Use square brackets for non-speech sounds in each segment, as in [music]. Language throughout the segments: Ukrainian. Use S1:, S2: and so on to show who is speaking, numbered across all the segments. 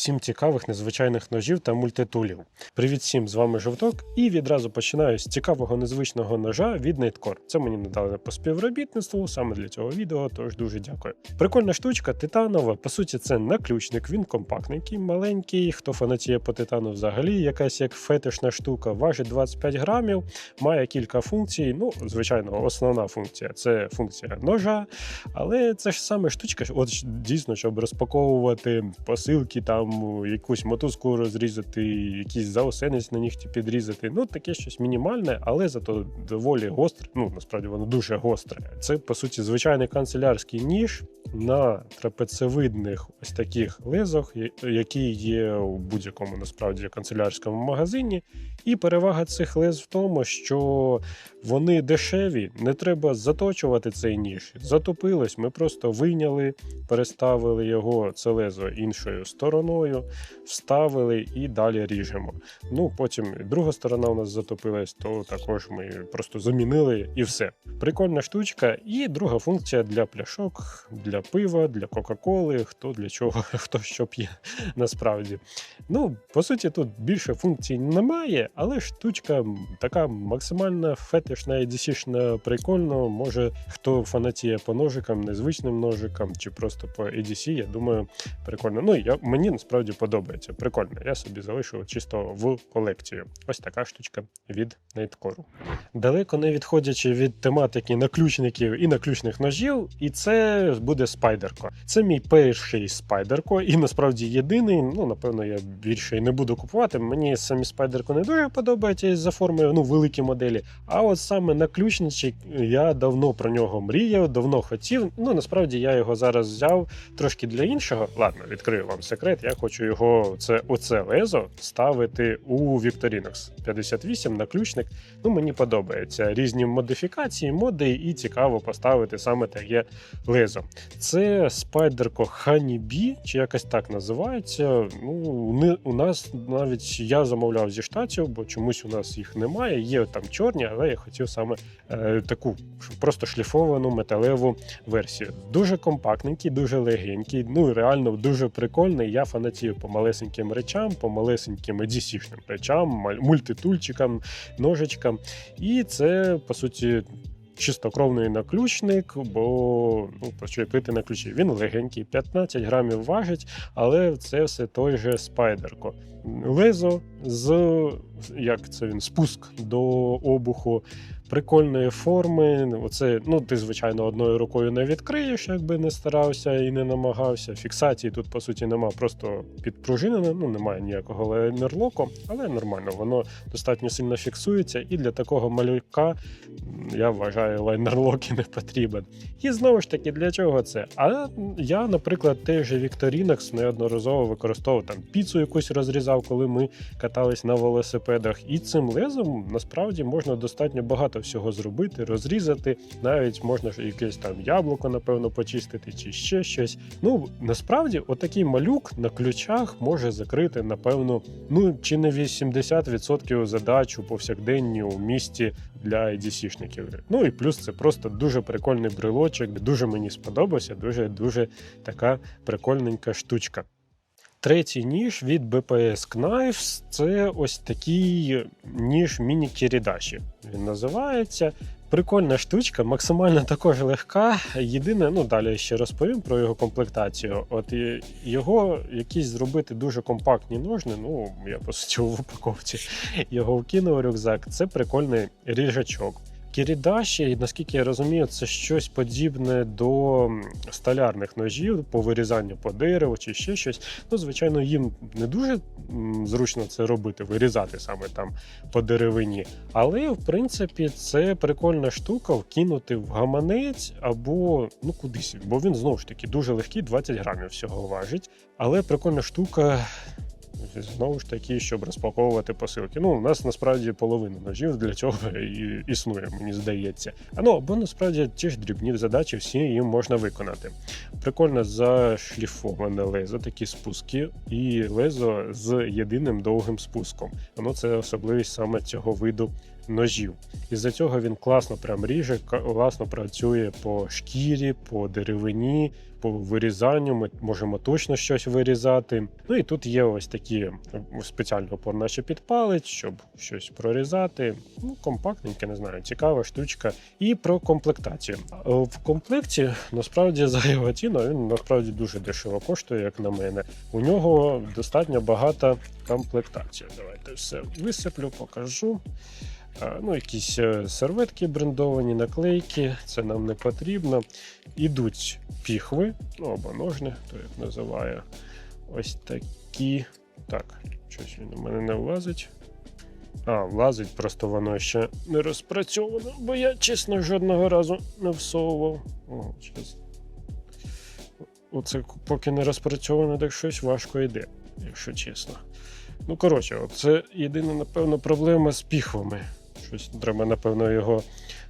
S1: 7 цікавих незвичайних ножів та мультитулів. Привіт всім, з вами Жовток, і відразу починаю з цікавого незвичного ножа від Nightcore. Це мені надали по співробітництву саме для цього відео, тож дуже дякую. Прикольна штучка, титанова. По суті, це наключник, він компактненький, маленький. Хто фанатіє по титану взагалі, якась як фетишна штука, важить 25 грамів, має кілька функцій. Ну, звичайно, основна функція це функція ножа, але це ж саме штучка, от дійсно, щоб розпаковувати посилки, там якусь мотузку розрізати, якийсь заосенець на нігті підрізати. Ну, таке щось мінімальне, але зато доволі гостре. Ну, насправді воно дуже гостре. Це, по суті, звичайний канцелярський ніж на трапецевидних ось таких лезах, які є у будь-якому насправді канцелярському магазині. І перевага цих лез в тому, що вони дешеві, не треба заточувати цей ніж. Затопилось, ми просто вийняли, переставили його це лезо іншою стороною, вставили і далі ріжемо. Ну потім друга сторона у нас затопилась, то також ми просто замінили і все. Прикольна штучка. І друга функція для пляшок, для пива, для Кока-Коли, хто для чого, [laughs] хто що п'є насправді. Ну, по суті, тут більше функцій немає, але штучка така максимально фетишна і дісішна прикольно. Може, хто фанатіє по ножикам, незвичним ножикам, чи просто по EDC, я думаю, прикольно. Ну, я, мені насправді подобається. Прикольно. Я собі залишу чисто в колекцію. Ось така штучка від Nightcore. Далеко не відходячи від тематики наключників і наключних ножів, і це буде спайдерко. Це мій перший спайдерко, і насправді єдиний. Ну, напевно, я більше і не буду купувати. Мені самі спайдерко не дуже подобаються із-за форми, ну, великі моделі. А от саме наключничок, я давно про нього мріяв, давно хотів. Ну, насправді я його зараз взяв трошки для іншого. Ладно, відкрию вам секрет. Я хочу його, це оце лезо ставити у Victorinox 58 наключник. Ну, мені подобається різні модифікації, моди, і цікаво поставити саме таке лезо. Це спайдерко Honeybee, чи якось так називається. Ну, у нас навіть я замовляв зі штатів, бо чомусь у нас їх немає. Є там чорні, але я хотів саме е, таку просто шліфовану металеву версію. Дуже компактненький, дуже легенький, ну реально дуже прикольний. Я фанатію по малесеньким речам, по малесеньким DC-шним речам, мультитульчикам, ножичкам. І це, по суті, чистокровний наключник, бо ну, пити на ключі. Він легенький, 15 грамів важить, але це все той же спайдерко. Лезо з як це він, спуск до обуху. Прикольної форми. Оце, ну, ти, звичайно, одною рукою не відкриєш, якби не старався і не намагався. Фіксації тут, по суті, нема, просто підпружинене, ну немає ніякого лайнерлоку, але нормально, воно достатньо сильно фіксується, і для такого малюка я вважаю, лайнерлок і не потрібен. І знову ж таки, для чого це? А я, наприклад, теж Victorinox неодноразово використовував там піцу якусь розрізав, коли ми катались на велосипедах. І цим лезом насправді можна достатньо багато всього зробити, розрізати. Навіть можна якесь там яблуко, напевно, почистити чи ще щось. Ну насправді, отакий малюк на ключах може закрити, напевно, ну чи не 80% задач у повсякденні у місті для EDC-шників. Ну і плюс це просто дуже прикольний брелочок, дуже мені сподобався, дуже дуже така прикольненька штучка. Третій ніж від BPS Knives це ось такий ніж міні-кірідаші. Він називається. Прикольна штучка, максимально також легка. Єдине, ну далі ще розповім про його комплектацію. От його якісь зробити дуже компактні ножни. Ну я по суті в упаковці його вкинув рюкзак. Це прикольний ріжачок. Кірідаші, наскільки я розумію, це щось подібне до столярних ножів по вирізанню по дереву чи ще щось. Ну, звичайно, їм не дуже зручно це робити, вирізати саме там по деревині. Але в принципі це прикольна штука вкинути в гаманець або ну кудись, бо він знову ж таки дуже легкий, 20 грамів всього важить. Але прикольна штука. Знову ж таки, щоб розпаковувати посилки. Ну, у нас насправді половина ножів для цього [laughs] і існує, мені здається. А ну, або насправді ті ж дрібні задачі всі їм можна виконати. Прикольно зашліфоване лезо, такі спуски, і лезо з єдиним довгим спуском. Воно це особливість саме цього виду ножів. Із-за цього він класно прям ріже, класно працює по шкірі, по деревині, по вирізанню. Ми можемо точно щось вирізати. Ну і тут є ось такі е, спеціальні опор, наче під палець, щоб щось прорізати. Ну, компактненьке, не знаю, цікава штучка. І про комплектацію. В комплекті насправді [laughs] за його ціну він насправді дуже дешево коштує, як на мене. У нього достатньо багата комплектація. Давайте все висиплю, покажу. Ну, якісь е, серветки брендовані, наклейки, це нам не потрібно. Ідуть піхви, ну або ножни, то як називає. Ось такі. Так, щось він у мене не влазить. А, влазить, просто воно ще не розпрацьовано, бо я, чесно, жодного разу не всовував. О. Оце поки не розпрацьовано, так щось важко йде, якщо чесно. Ну, коротше, це єдина, напевно, проблема з піхвами. Щось треба, напевно, його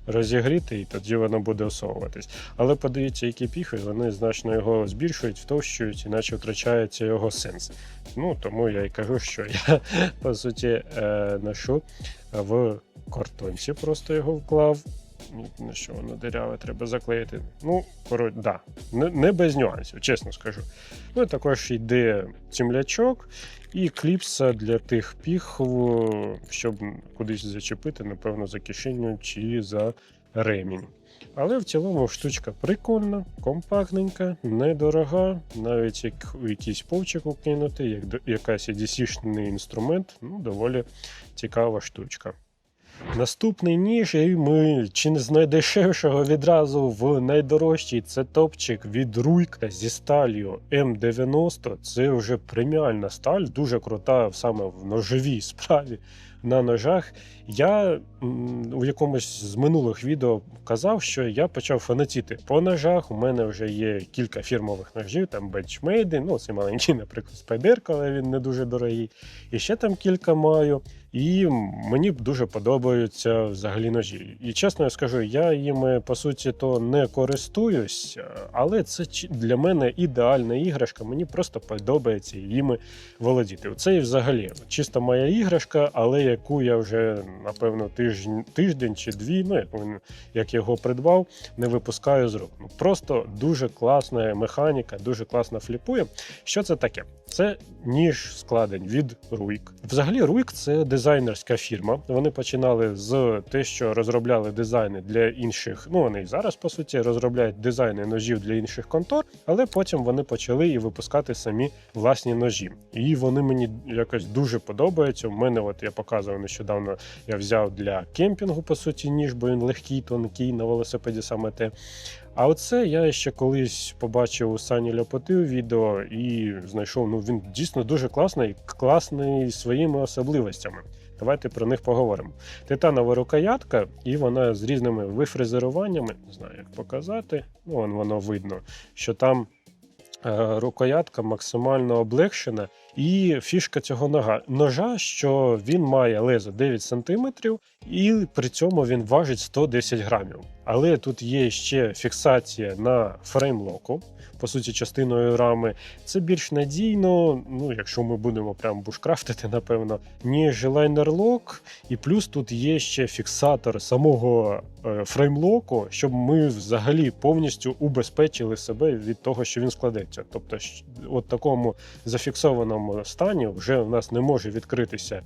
S1: розігріти, і тоді воно буде осовуватись. Але подивіться, які піхви, вони значно його збільшують, втовщують, іначе втрачається його сенс. Ну, тому я і кажу, що я [laughs] по суті е, ношу в картонці, просто його вклав. На що воно диряве, треба заклеїти. Ну, коротше, да. Не, не без нюансів, чесно скажу. Ну, і також йде цімлячок і кліпса для тих піхв, щоб кудись зачепити, напевно, за кишеню чи за ремінь. Але в цілому штучка прикольна, компактненька, недорога, навіть як у якийсь повчик укинути, як якась EDC-шний інструмент, ну, доволі цікава штучка. Наступний ніж, і ми чи не з найдешевшого відразу в найдорожчий це топчик від Руйка зі сталью М90. Це вже преміальна сталь, дуже крута саме в ножовій справі на ножах. Я у якомусь з минулих відео казав, що я почав фанатіти по ножах. У мене вже є кілька фірмових ножів, там бенчмейди, ну це маленький, [laughs] наприклад, спайдерка, але він не дуже дорогий. І ще там кілька маю. І мені дуже подобаються взагалі ножі. І чесно я скажу, я їми по суті то не користуюсь, але це для мене ідеальна іграшка. Мені просто подобається їми володіти. Це взагалі чисто моя іграшка, але яку я вже напевно тиждень, тиждень чи дві, ну як він як його придбав, не випускаю з рук. Просто дуже класна механіка, дуже класно фліпує. Що це таке? Це ніж складень від Руйк. Взагалі, Руйк це дизайнерська фірма. Вони починали з те, що розробляли дизайни для інших. Ну вони і зараз по суті розробляють дизайни ножів для інших контор, але потім вони почали і випускати самі власні ножі. І вони мені якось дуже подобаються. У мене, от я показував нещодавно, я взяв для кемпінгу по суті ніж, бо він легкий, тонкий на велосипеді саме те. А оце я ще колись побачив у Сані Ляпоти відео і знайшов. Ну він дійсно дуже класний, класний своїми особливостями. Давайте про них поговоримо. Титанова рукоятка, і вона з різними вифрезеруваннями. Не знаю, як показати. Ну, вон воно видно, що там е, рукоятка максимально облегшена. І фішка цього нога ножа, що він має лезо 9 см, і при цьому він важить 110 грамів. Але тут є ще фіксація на фреймлоку, по суті, частиною рами. Це більш надійно, ну якщо ми будемо прям бушкрафтити, напевно, ніж лайнерлок. І плюс тут є ще фіксатор самого е, фреймлоку, щоб ми взагалі повністю убезпечили себе від того, що він складеться. Тобто, от такому зафіксованому стані вже в нас не може відкритися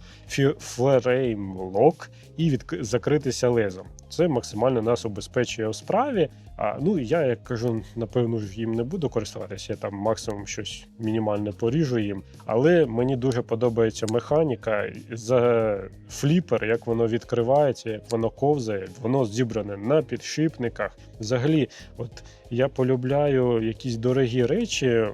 S1: фреймлок і відк... закритися лезом. Це максимально нас убезпечує у справі. А ну я як кажу, напевно ж їм не буду користуватися. Я там максимум щось мінімальне поріжу їм. Але мені дуже подобається механіка за фліпер, як воно відкривається, як воно ковзає. Воно зібране на підшипниках. Взагалі, от я полюбляю якісь дорогі речі.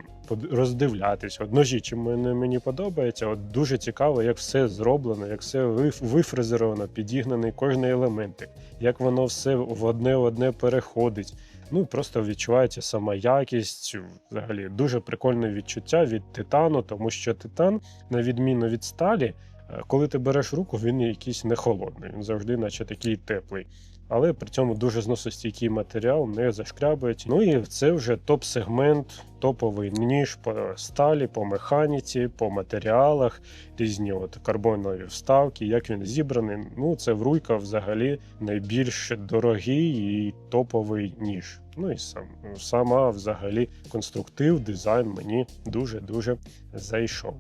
S1: Роздивлятись, от ножі, чим мені подобається. От дуже цікаво, як все зроблено, як все вифрезеровано, підігнаний кожний елементик, як воно все в одне в одне переходить. Ну просто відчувається сама якість. Взагалі дуже прикольне відчуття від титану, тому що титан, на відміну від сталі, е, коли ти береш руку, він якийсь не холодний, він завжди, наче такий теплий. Але при цьому дуже зносостійкий матеріал, не зашкрябують. Ну і це вже топ-сегмент, топовий ніж по сталі, по механіці, по матеріалах, різні от карбонові вставки, як він зібраний. Ну, це в Руйка взагалі найбільш дорогий і топовий ніж. Ну і сам сама взагалі конструктив, дизайн мені дуже-дуже зайшов.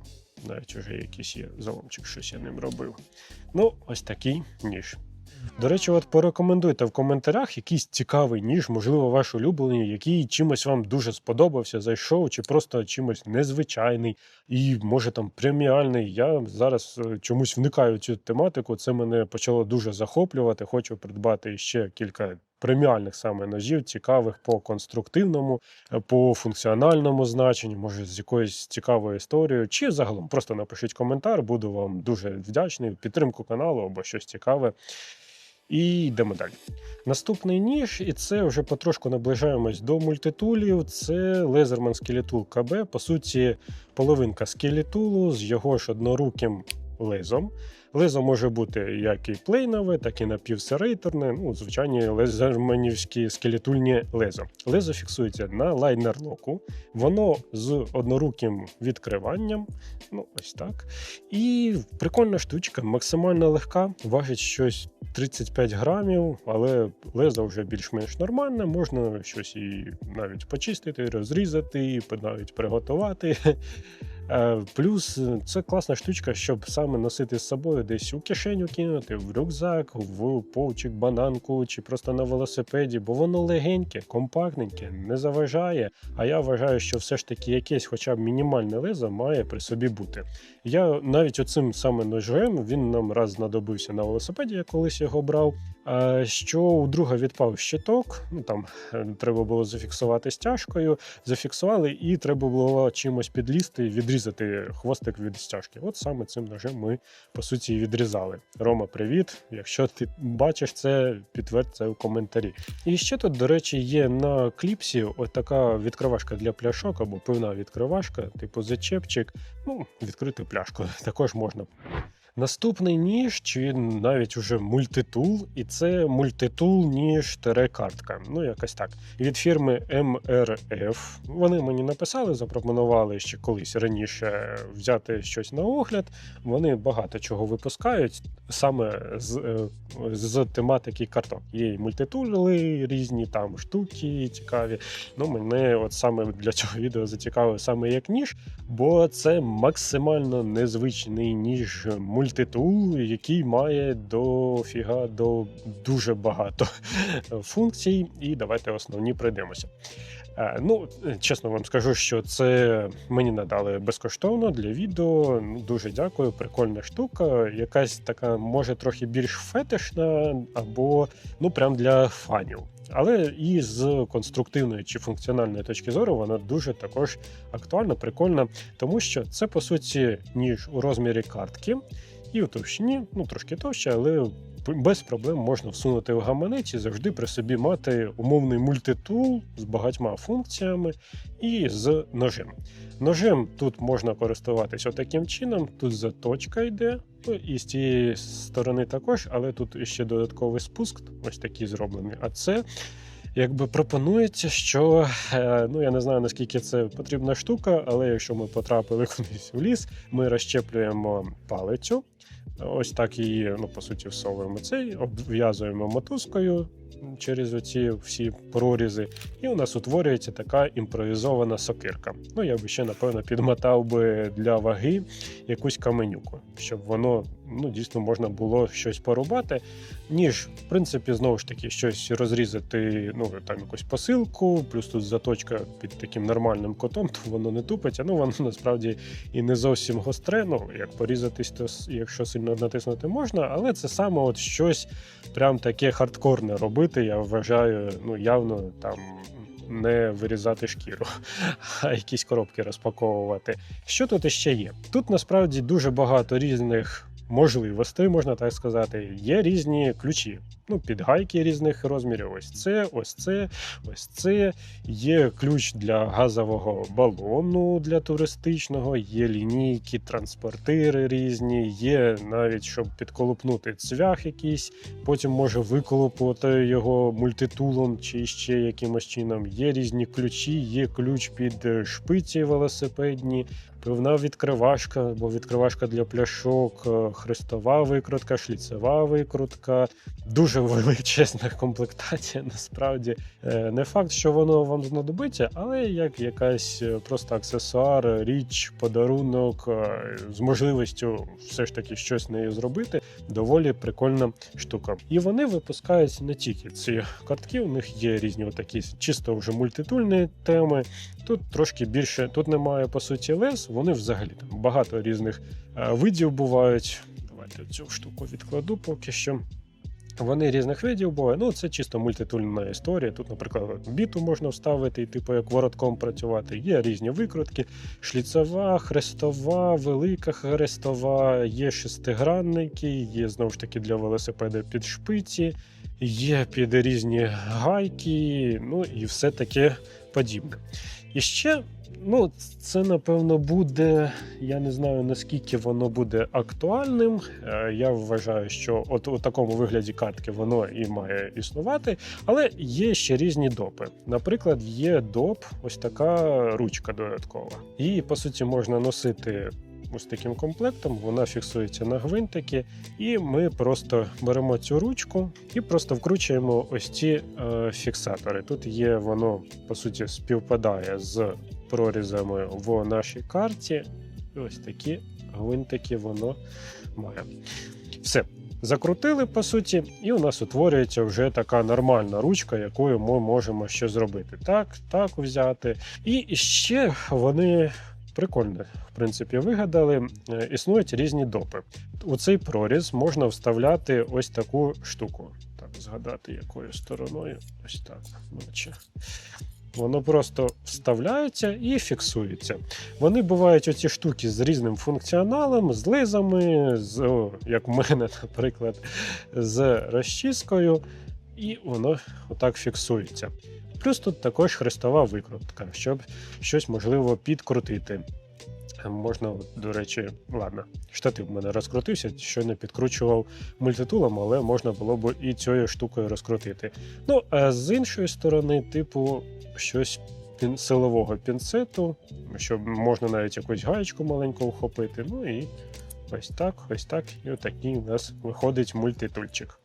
S1: Навіть уже якийсь є заломчик, щось я ним робив. Ну, ось такий ніж. До речі, от порекомендуйте в коментарях якийсь цікавий ніж, можливо, ваш улюблений, який чимось вам дуже сподобався, зайшов, чи просто чимось незвичайний і може там преміальний. Я зараз е, чомусь вникаю в цю тематику. Це мене почало дуже захоплювати. Хочу придбати ще кілька. Преміальних саме ножів, цікавих по конструктивному, е, по функціональному значенню, може з якоюсь цікавою історією, чи загалом просто напишіть коментар, буду вам дуже вдячний. Підтримку каналу або щось цікаве. І йдемо далі. Наступний ніж, і це вже потрошку наближаємось до мультитулів. Це Лезерман Скелетул КБ. По суті, половинка скелетулу з його ж одноруким лезом. Лезо може бути як і плейнове, так і напівсерейторне, ну, звичайні лезерманівські скелетульні лезо. Лезо фіксується на лайнер-локу, воно з одноруким відкриванням. Ну, ось так. І прикольна штучка, максимально легка, важить щось 35 грамів, але лезо вже більш-менш нормальне, можна щось і навіть почистити, розрізати, навіть приготувати. Е, Плюс е, це класна штучка, щоб саме носити з собою десь у кишеню кинути, в рюкзак, в повчик, бананку чи просто на велосипеді, бо воно легеньке, компактненьке, не заважає. А я вважаю, що все ж таки якесь, хоча б мінімальне лезо, має при собі бути. Я навіть оцим саме ножем він нам раз знадобився на велосипеді, я колись його брав. А Що у друга відпав щиток, ну там е, треба було зафіксувати стяжкою, зафіксували, і треба було чимось підлізти, відрізати хвостик від стяжки. От саме цим ножем ми по суті і відрізали. Рома, привіт! Якщо ти бачиш це, підтвердь це в коментарі. І ще тут, до речі, є на кліпсі ось така відкривашка для пляшок або пивна відкривашка, типу зачепчик. Ну, відкрити пляшку [laughs] також можна. Наступний ніж, чи навіть уже мультитул, і це мультитул ніж картка. Ну, якось так. Від фірми MRF. Вони мені написали, запропонували ще колись раніше взяти щось на огляд. Вони багато чого випускають саме з е, з тематики карток. Є і мультитули різні, там штуки цікаві. Ну, мене от саме для цього відео зацікавив саме як ніж, бо це максимально незвичний ніж мультитул, який має до фіга до дуже багато [laughs] функцій. І давайте основні пройдемося. Е, ну, чесно вам скажу, що це мені надали безкоштовно для відео. Дуже дякую, прикольна штука. Якась така, може, трохи більш фетишна, або ну прям для фанів. Але і з конструктивної чи функціональної точки зору вона дуже також актуальна, прикольна, тому що це по суті ніж у розмірі картки. І у товщині, ну трошки товще, але без проблем можна всунути в гаманець і завжди при собі мати умовний мультитул з багатьма функціями і з ножем. Ножем тут можна користуватися таким чином. Тут заточка йде, ну і з цієї сторони також, але тут ще додатковий спуск, ось такий зроблений. А це. Якби пропонується, що е, ну я не знаю наскільки це потрібна штука, але якщо ми потрапили [laughs] кудись в ліс, ми розщеплюємо палицю, Ось так її, ну, по суті, всовуємо цей, обв'язуємо мотузкою через оці всі прорізи, і у нас утворюється така імпровізована сокирка. Ну, я би ще, напевно, підмотав би для ваги якусь каменюку, щоб воно ну, дійсно можна було щось порубати. Ніж, в принципі, знову ж таки, щось розрізати, ну, там якусь посилку, плюс тут заточка під таким нормальним котом, то воно не тупиться. Ну, воно насправді і не зовсім гостре. Ну, як порізатись, то якщо сильно натиснути можна, але це саме от щось прям таке хардкорне робити. Я вважаю, ну, явно там. Не вирізати шкіру, [laughs] а якісь коробки розпаковувати. Що тут іще є? Тут насправді дуже багато різних можливостей, можна так сказати. Є різні ключі, ну, підгайки різних розмірів. Ось це, ось це, ось це. Є ключ для газового балону для туристичного, є лінійки, транспортири різні, є навіть щоб підколупнути цвях якийсь, потім може виколупувати його мультитулом чи ще якимось чином. Є різні ключі, є ключ під шпиці велосипедні. Пивна відкривашка, або відкривашка для пляшок, е, хрестова викрутка, шліцева викрутка. Дуже величезна комплектація. Насправді Е, не факт, що воно вам знадобиться, але як якась е, просто аксесуар, річ, подарунок з можливістю все ж таки щось нею зробити. Доволі прикольна штука. І вони випускають не тільки ці картки, у них є різні отакі чисто вже мультитульні теми. Тут трошки більше, тут немає по суті лес, вони взагалі там багато різних е, видів бувають. Давайте цю штуку відкладу поки що. Вони різних видів бувають. Ну, це чисто мультитульна історія. Тут, наприклад, біту можна вставити і типу як воротком працювати. Є різні викрутки: шліцова, хрестова, велика хрестова, є шестигранники, є знову ж таки для велосипеда під шпиці, є під різні гайки, ну і все таке подібне. І ще, ну, це напевно буде. Я не знаю наскільки воно буде актуальним. Е, Я вважаю, що от у такому вигляді картки воно і має існувати, але є ще різні допи. Наприклад, є доп, ось така ручка додаткова. Її по суті можна носити. Ось таким комплектом вона фіксується на гвинтики, і ми просто беремо цю ручку і просто вкручуємо ось ці е, фіксатори. Тут є воно по суті співпадає з прорізами в нашій карті. І ось такі гвинтики воно має. Все. Закрутили по суті, і у нас утворюється вже така нормальна ручка, якою ми можемо що зробити. Так, так взяти. І ще вони прикольно, в принципі, вигадали. Е, Існують різні допи. У цей проріз можна вставляти ось таку штуку. Так, згадати, якою стороною. Ось так, наче. Воно просто вставляється і фіксується. Вони бувають оці штуки з різним функціоналом, з лизами, з, о, як у мене, [laughs] наприклад, з розчіскою, і воно отак фіксується. Плюс тут також хрестова викрутка, щоб щось можливо підкрутити. Можна, до речі, ладно, штатив в мене розкрутився, що не підкручував мультитулом, але можна було б і цією штукою розкрутити. Ну, а з іншої сторони, типу, щось силового пінцету, щоб можна навіть якусь гаєчку маленьку вхопити. Ну і ось так, ось так. І отакий у нас виходить мультитульчик.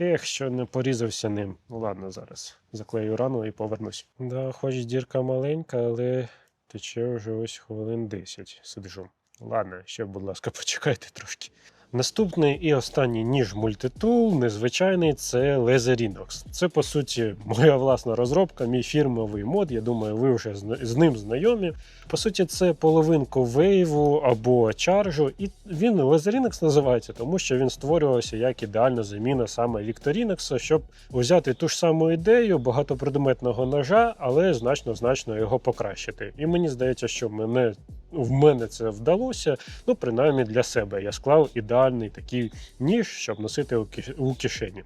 S1: Ех, що не порізався ним. Ну ладно, зараз заклею рану і повернусь. Да, хоч дірка маленька, але тече вже ось хвилин 10 сиджу. Ладно, ще, будь ласка, [laughs] почекайте трошки. Наступний і останній ніж мультитул, незвичайний це Laserinox. Це по суті моя власна розробка, мій фірмовий мод. Я думаю, ви вже з ним знайомі. По суті, це половинку вейву або чаржу, і він Laserinox називається, тому що він створювався як ідеальна заміна саме Victorinox, щоб взяти ту ж саму ідею багатопредметного ножа, але значно значно його покращити. І мені здається, що мене в мене це вдалося. Ну, принаймні для себе я склав ідеальний такий ніж, щоб носити у кишені.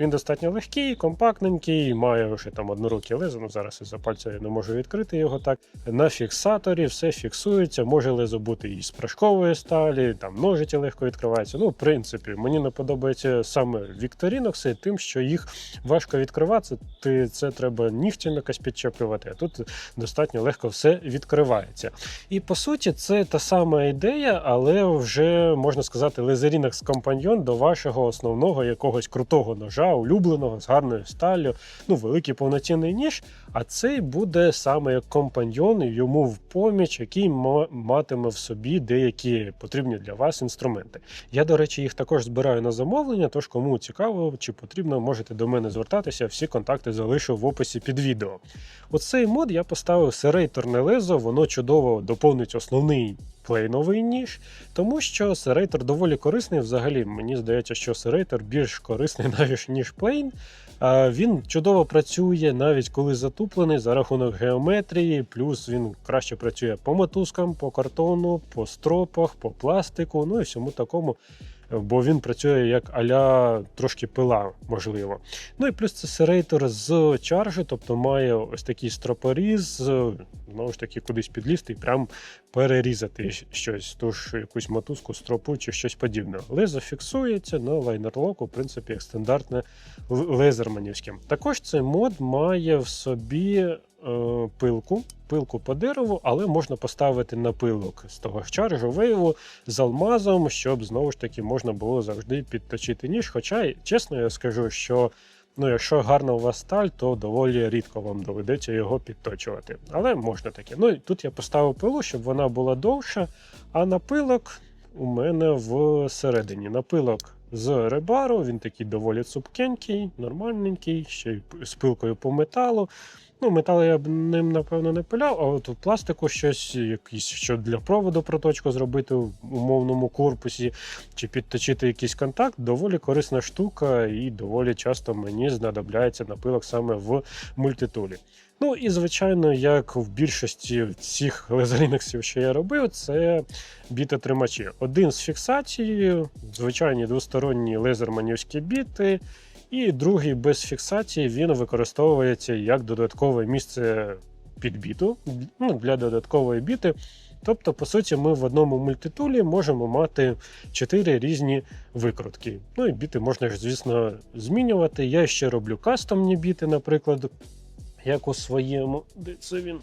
S1: Він достатньо легкий, компактненький, має вже там однорукі лезо. Ну зараз із-за пальця я не можу відкрити його так. На фіксаторі все фіксується. Може лезо бути і з порошкової сталі, там ножиці легко відкриваються. Ну, в принципі, мені не подобається саме Вікторінокси, тим, що їх важко відкривати. Ти це треба нігтям якось підчеплювати. А тут достатньо легко все відкривається. І по суті, це та сама ідея, але вже можна сказати, Laserinox компаньйон до вашого основного якогось крутого ножа, улюбленого з гарною сталлю, ну великий повноцінний ніж. А цей буде саме як компаньйон йому в поміч, який матиме в собі деякі потрібні для вас інструменти. Я, до речі, їх також збираю на замовлення. Тож, кому цікаво чи потрібно, можете до мене звертатися. Всі контакти залишу в описі під відео. Оцей мод я поставив серейторне лезо, воно чудово доповнить основний плейновий ніж, тому що серейтер доволі корисний. Взагалі, мені здається, що серейтер більш корисний [laughs] навіть ніж плейн. Він чудово працює навіть коли затуплений за рахунок геометрії, плюс він краще працює по мотузкам, по картону, по стропах, по пластику, ну і всьому такому. Бо він працює як аля трошки пила, можливо. Ну і плюс це серейтор з чаржі, тобто має ось такий стропоріз, знову ж таки, кудись підлізти і прям перерізати щось, тож якусь мотузку, стропу чи щось подібне. Лезо фіксується на лайнерлоку, в принципі, як стандартне лезерманівське. Також цей мод має в собі е, пилку, пилку по дереву, але можна поставити на пилок з того ж чаржу вейву з алмазом, щоб знову ж таки можна було завжди підточити ніж. Хоча, чесно, я скажу, що ну, якщо гарна у вас сталь, то доволі рідко вам доведеться його підточувати. Але можна таке. Ну тут я поставив пилу, щоб вона була довша, а напилок у мене всередині. Напилок з ребару, він такий доволі цупкенький, нормальненький, ще й з пилкою по металу. Ну, метал я б ним, напевно, не пиляв, а от пластику щось, якийсь, що для проводу проточку зробити в умовному корпусі, чи підточити якийсь контакт, доволі корисна штука, і доволі часто мені знадобляється напилок саме в мультитулі. Ну і звичайно, як в більшості всіх лезерінексів, що я робив, це бітотримачі. Один з фіксацією, звичайні двосторонні лезерманівські біти, і другий без фіксації він використовується як додаткове місце під біту ну, для додаткової біти. Тобто, по суті, ми в одному мультитулі можемо мати чотири різні викрутки. Ну і біти можна звісно, змінювати. Я ще роблю кастомні біти, наприклад, як у своєму. Де це він?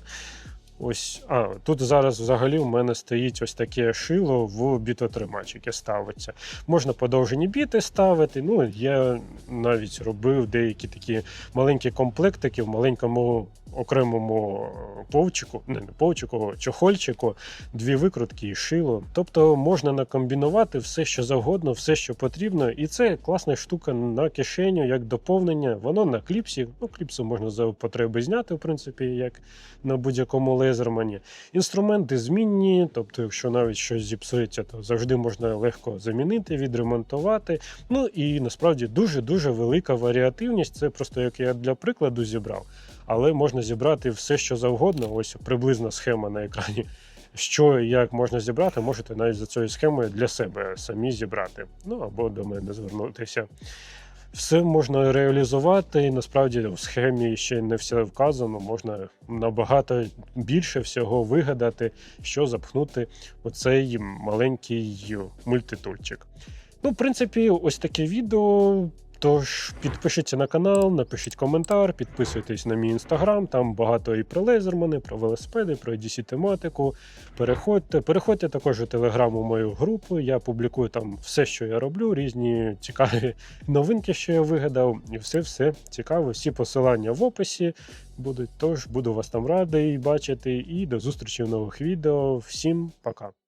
S1: Ось, а тут зараз взагалі в мене стоїть ось таке шило в бітотримач, яке ставиться. Можна подовжені біти ставити. Ну, я навіть робив деякі такі маленькі комплектики в маленькому окремому повчику, не, не повчику, чохольчику, дві викрутки і шило. Тобто можна накомбінувати все, що завгодно, все, що потрібно. І це класна штука на кишеню, як доповнення. Воно на кліпсі. Ну, кліпсу можна за потреби зняти, в принципі, як на будь-якому лезермані. Інструменти змінні, тобто, якщо навіть щось зіпсується, то завжди можна легко замінити, відремонтувати. Ну і насправді дуже-дуже велика варіативність. Це просто як я для прикладу зібрав. Але можна зібрати все, що завгодно. Ось приблизна схема на екрані. Що і як можна зібрати, можете навіть за цією схемою для себе самі зібрати. Ну або до мене звернутися. Все можна реалізувати, і насправді в схемі ще не все вказано. Можна набагато більше всього вигадати, що запхнути у цей маленький мультитульчик. Ну, в принципі, ось таке відео. Тож підпишіться на канал, напишіть коментар, підписуйтесь на мій інстаграм. Там багато і про лезермани, про велосипеди, про dc тематику. Переходьте, переходьте також у телеграм у мою групу. Я публікую там все, що я роблю, різні цікаві [laughs] новинки, що я вигадав, і все все цікаве. Всі посилання в описі будуть. Тож буду вас там радий бачити. І до зустрічі в нових відео. Всім пока.